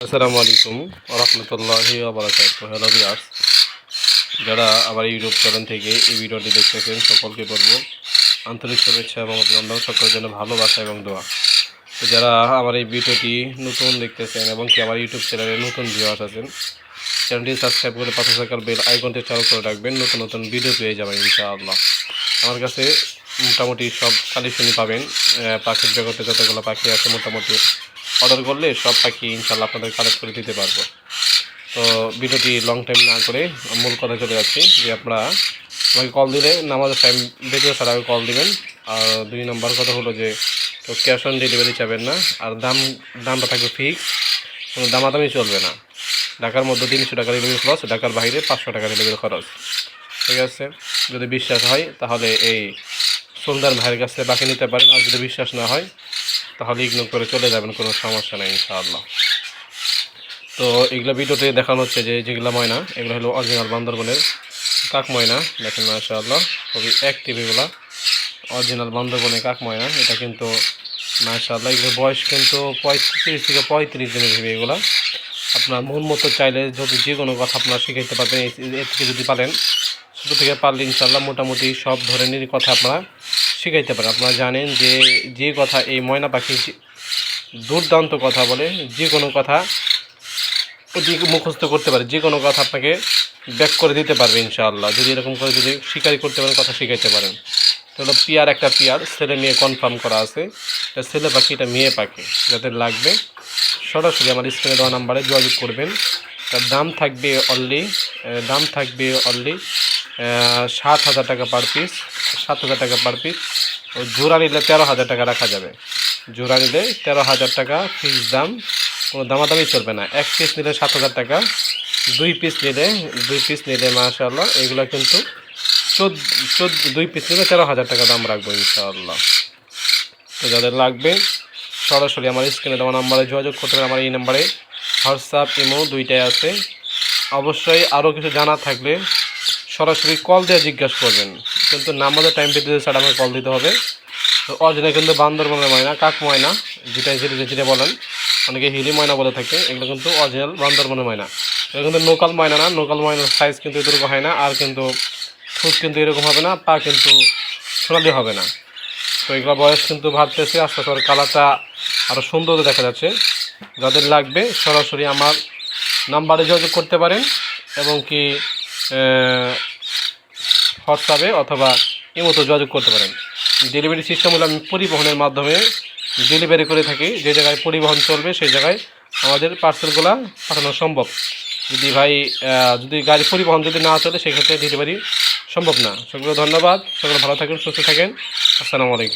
আসসালামু আলাইকুম রহমতুল্লাহি হ্যালো বিয়ার্স যারা আমার ইউটিউব চ্যানেল থেকে এই ভিডিওটি দেখতেছেন, সকলকে বলব আন্তরিক শুভেচ্ছা এবং অভিনন্দন। সকলের জন্য ভালোবাসা এবং দোয়া। তো যারা আমার এই ভিডিওটি নতুন দেখতেছেন এবং কি আমার ইউটিউব চ্যানেলে নতুন ভিউয়ার্স আছেন চ্যানেলটি সাবস্ক্রাইব করে পাশে থাকার বেল আইকনটি চালু করে রাখবেন। নতুন নতুন ভিডিও পেয়ে যাবেন ইনশাআল্লাহ। আমার কাছে মোটামুটি সব কালেকশনই পাবেন। পাখির জগতে যতগুলো পাখি আছে, মোটামুটি অর্ডার করলে সব পাখি ইনশাল্লাহ আপনাদের কালেক্ট করে দিতে পারব। তো ভিডিওটি লং টাইম না করে মূল কথা চলে যাচ্ছি যে আপনারা আমাকে কল দিলে নামাজের টাইম দেখলে তার আগে কল দিবেন। আর দুই নম্বর কথা হলো যে তো ক্যাশ অন ডেলিভারি চাবেন না, আর দাম, দামটা থাকবে ফিক্স কোনো দামাদামি চলবে না। ঢাকার মধ্যে তিনশো টাকা ডেলিভারি খরচ, ঢাকার বাইরে পাঁচশো টাকা ডেলিভারি খরচ। ঠিক আছে? যদি বিশ্বাস হয়, তাহলে এই সুলতান ভাইয়ের কাছ থেকে বাকি নিতে পারেন। আর যদি বিশ্বাস না হয় তাহলে ইগনোর করে চলে যাবেন কোনো সমস্যা নেই ইনশাআল্লাহ তো এগুলো ভিডিওতে দেখানো হচ্ছে যে যেগুলো ময়না এগুলো হলো অরিজিনাল বান্দরবনের কাক ময়না দেখেন মাশাআল্লাহ খুবই অ্যাক্টিভ এগুলা অরিজিনাল বান্দরবনের কাক ময়না এটা কিন্তু মাশাআল্লাহ এগুলোর বয়স কিন্তু পঁয়ত্রিশ থেকে পঁয়ত্রিশ দিনের ভেবে এগুলা আপনার মন মতো চাইলে যদি যে কোনো কথা আপনারা শিখাইতে পারবেন এর থেকে যদি পারেন ছোটো থেকে পারলে ইনশাল্লাহ মোটামুটি সব ধরনেরই কথা আপনারা শিখাইতে পারে। আপনারা জানেন যে যে কথা এই ময়না পাখি দুর্দান্ত কথা বলে, যে কোনো কথা মুখস্থ করতে পারে, যে কোনো কথা আপনাকে ব্যাক করে দিতে পারবে ইনশাআল্লাহ। যদি এরকম করে যদি স্বীকারই করতে পারেন, কথা শিখাইতে পারেন। তাহলে পিয়ার একটা পিয়ার, ছেলে মেয়ে কনফার্ম করা আছে। এটা ছেলে পাখি, এটা মেয়ে পাখি। যাদের লাগবে, সরাসরি আমার স্ক্রিনে দেওয়া নাম্বারে যোগাযোগ করবেন। তার দাম থাকবে অনলি দাম থাকবে অনলি সাত হাজার টাকা পার পিস সাত হাজার টাকা পার পিস ও জোড়া নিলে তেরো হাজার টাকা রাখা যাবে। জোড়া নিলে তেরো হাজার টাকা ফিক্স দাম। কোনো দামাদামি চলবে না। এক পিস নিলে সাত হাজার টাকা, দুই পিস নিলে, দুই পিস নিলে মাশাআল্লাহ, এগুলো কিন্তু চোদ্দ চোদ্দ, দুই পিস নিলে তেরো হাজার টাকা দাম রাখব ইনশাআল্লাহ। তো যাদের লাগবে, সরাসরি আমার স্ক্রিনে দেওয়া নাম্বারে যোগাযোগ করতে হবে আমার এই নাম্বারে হোয়াটসঅ্যাপ, ইমো দুইটাই আছে। অবশ্যই আরও কিছু জানা থাকলে সরাসরি কল দিয়ে জিজ্ঞাসা করবেন। কিন্তু নামাজের টাইম পেতে স্যার আমাকে কল দিতে হবে। তো অরিজিনাল কিন্তু বান্দরবনের ময়না, কাক ময়না, যেটা যেটা বলেন, অনেকে হিলি ময়না বলে থাকে, এগুলো কিন্তু অরিজিনাল বান্দরবনের ময়না। এগুলো কিন্তু লোকাল ময়না না লোকাল ময়নার সাইজ কিন্তু এরকম হয় না, আর কিন্তু ঠোঁট কিন্তু এরকম হবে না, পা কিন্তু সোনালি হবে না। তো এগুলো বয়স কিন্তু ভাবতেছে আস্তে আস্তে কালারটা আরও সুন্দর দেখা যাচ্ছে। যাদের লাগবে সরাসরি আমার নাম্বারে যোগাযোগ করতে পারেন, এবং কি হোয়াটসঅ্যাপে অথবা ইমোতে যোগাযোগ করতে পারেন। ডেলিভারি সিস্টেম হলো আমি পরিবহনের মাধ্যমে ডেলিভারি করে থাকি। যে জায়গায় পরিবহন চলবে, সেই জায়গায় আমাদের পার্সেলগুলো পাঠানো সম্ভব। যদি ভাই যদি গাড়ি পরিবহন যদি না চলে, সেক্ষেত্রে ডেলিভারি সম্ভব না। সকলে ধন্যবাদ। সকলে ভালো থাকেন, সুস্থ থাকেন। আসসালামু আলাইকুম।